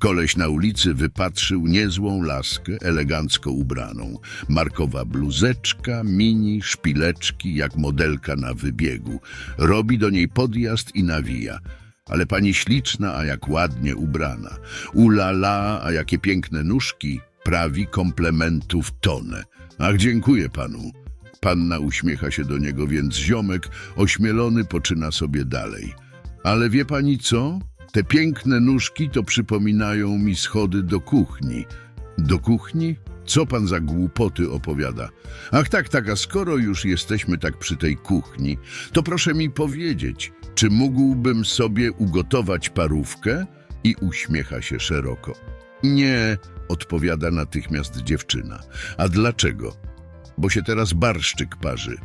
Koleś na ulicy wypatrzył niezłą laskę, elegancko ubraną. Markowa bluzeczka, mini, szpileczki, jak modelka na wybiegu. Robi do niej podjazd i nawija. Ale pani śliczna, a jak ładnie ubrana. Ulala, a jakie piękne nóżki. Prawi komplementów tonę. Ach, dziękuję panu. Panna uśmiecha się do niego, więc ziomek, ośmielony, poczyna sobie dalej. Ale wie pani co? Te piękne nóżki to przypominają mi schody do kuchni. Do kuchni? Co pan za głupoty opowiada? Ach tak, tak, a skoro już jesteśmy tak przy tej kuchni, to proszę mi powiedzieć, czy mógłbym sobie ugotować parówkę? I uśmiecha się szeroko. Nie, odpowiada natychmiast dziewczyna. A dlaczego? Bo się teraz barszczyk parzy.